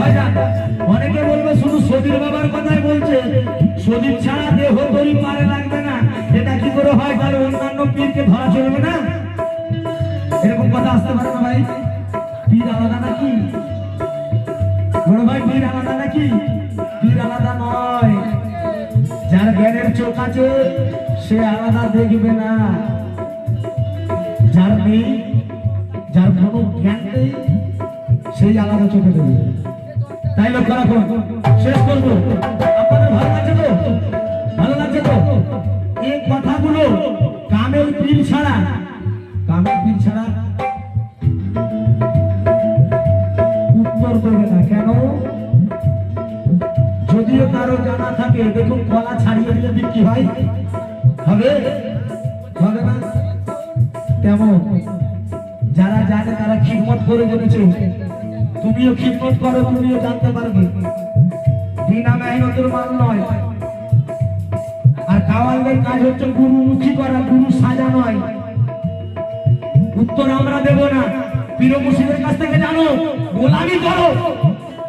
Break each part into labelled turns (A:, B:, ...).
A: ভাইজান অনেকে বলবে শুধু সদীর বাবার কথাই বলছে। সদীর ছাড়া দেহ তরি পারে লাগবে না। এটা কি করে হয় তাহলে অন্যান্য পীরকে ধরা চলবে না? এরকম কথা আসতে পারে না ভাই। পীর আলাদা নাকি? বড় ভাই, পীর আলাদা নাকি? পীর আলাদা নয়। যার জ্ঞানের চোখ আছে, সে আলাদা দেখবে না। যার নেই, যার কোনো জ্ঞান নেই, সেই আলাদা চোখে দেখবে। তাই লক্ষ্য শেষ করব। ভালো লাগছে তো? ভালো লাগছে তো? এই কথাগুলো কামের পীর ছাড়া, কামের ছাড়া না। কেন? যদিও কারও জানা থাকে, দেখুন কলা ছাড়িয়ে দিলে বিক্রি হয়। হবে? হবে তেমন যারা জানে তারা খিদমত করে জেনেছে তুমিও খিদমত করো, তুমিও জানতে পারবে। বিনা মেহনতের মান নয়। আর কাওয়ালদের কাজ হচ্ছে গুরুমুখী করা, গুরু সাজা নয়। উত্তর আমরা দেব না। পীর মুর্শিদের কাছ থেকে জানো, গোলামি করো।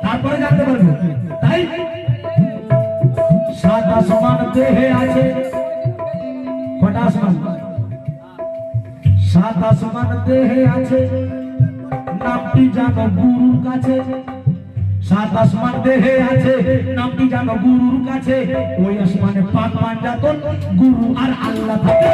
A: তারপরে জানতে পারবে। তাই সাত আসমান দেহে আছে। কটা আসমান সাত আসমান দেহে আছে। নামটি জানো কাছে। সাত আসমান দেহে আছে, নামটি জানো গুরুর কাছে। ওই আসমানে পাক পাঞ্জাতন গুরু আর আল্লাহ থাকে।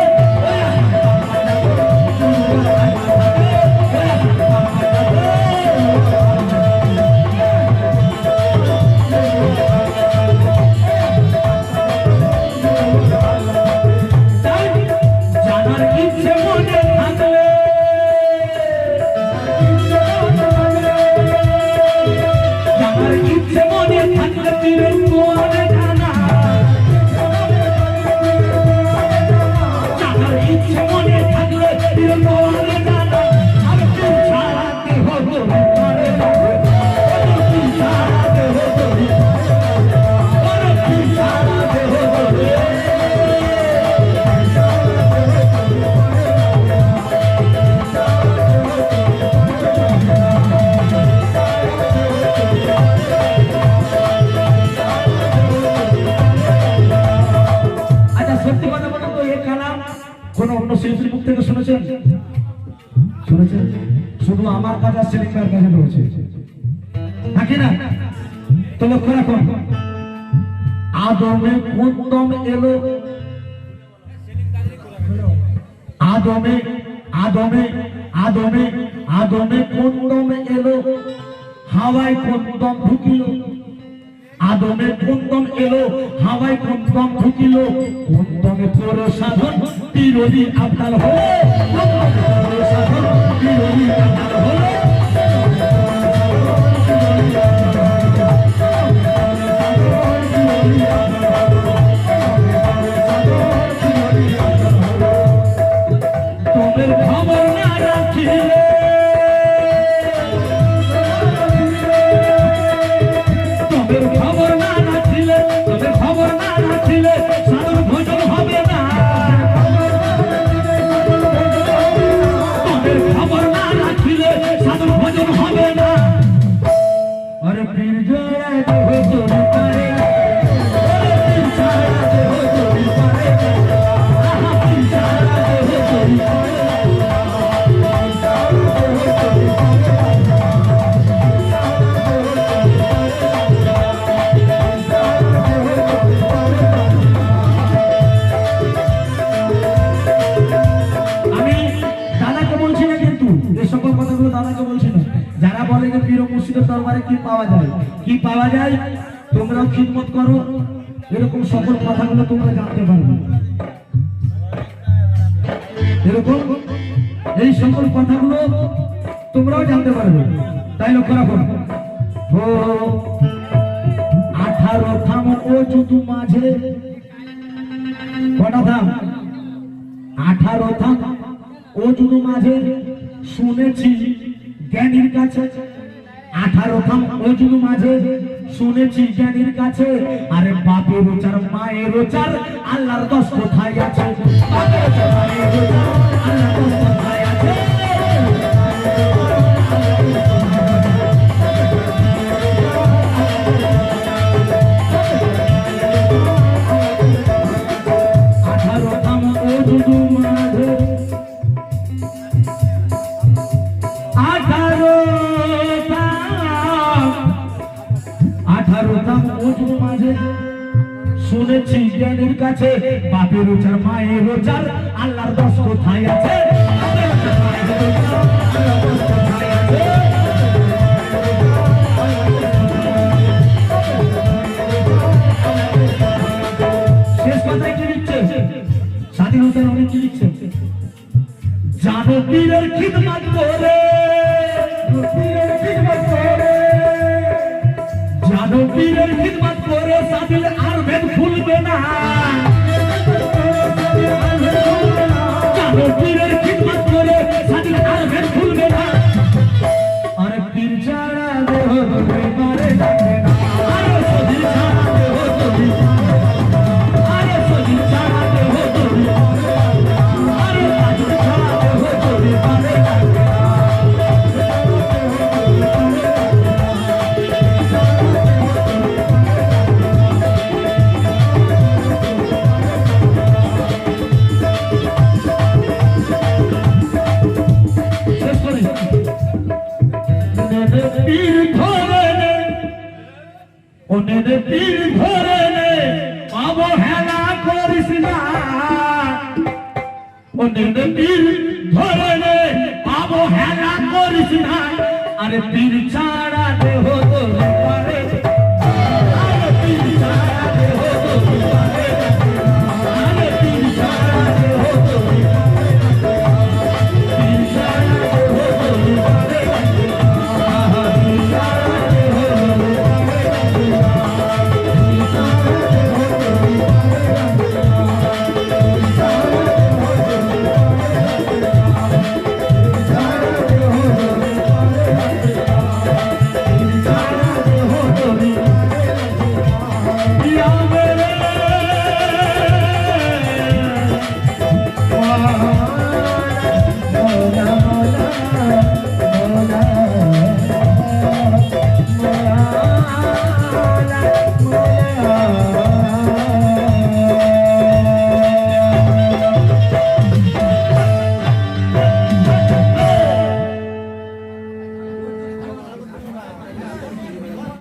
A: திறன் শুনেছেন? শুধু আমার কাছে আর সেলিম কাছে রয়েছে নাকি না? তো লক্ষ্য রাখুন। আদমে কোন এলো। আদমে আদমে আদমে আদমে কোন এলো। হাওয়ায় কোন দম ঢুকিল। আদমে কুন্দম এলো। হাওয়ায় কুন্দম ঢুকিল। কুন্দমে পুরো সাধন বিরোধী আপনার হলো। খবর না রাখিলে বলে পীর মুর্শিদের দরবারে কি পাওয়া যায়? কি পাওয়া যায়? তোমরাও খিদমত করো। এরকম সকল কথাগুলো তোমরা জানতে পারবে। এরকম এই সকল কথাগুলো তোমরাও জানতে পারবে। তাই লক্ষ্য রাখো। আঠারো থাম ও জুতু মাঝে। কটা থাম আঠারো থাম ও জুতু মাঝে। শুনেছি জ্ঞানীর কাছে আঠারো খান অজুর মাঝে শুনেছি জ্ঞানীর কাছে, আরে বাপের উচার, মায়ের উচার, আল্লাহর দশ কোথায় আছে? বাপের উচার, মায়ের উচার, আল্লাহর দশ আঠারো খান অজুর মাঝে নবীর কাছে। বাপের ওচার মায়ের ওচার আল্লাহর দশ কোথায় আছে? স্বাধীনতার খিদমত করে। খিদমত করে আর ভেদ খুলবে না। Peter King. নদীর ধরে আবহেলা করিস না আরে পীর ছাড়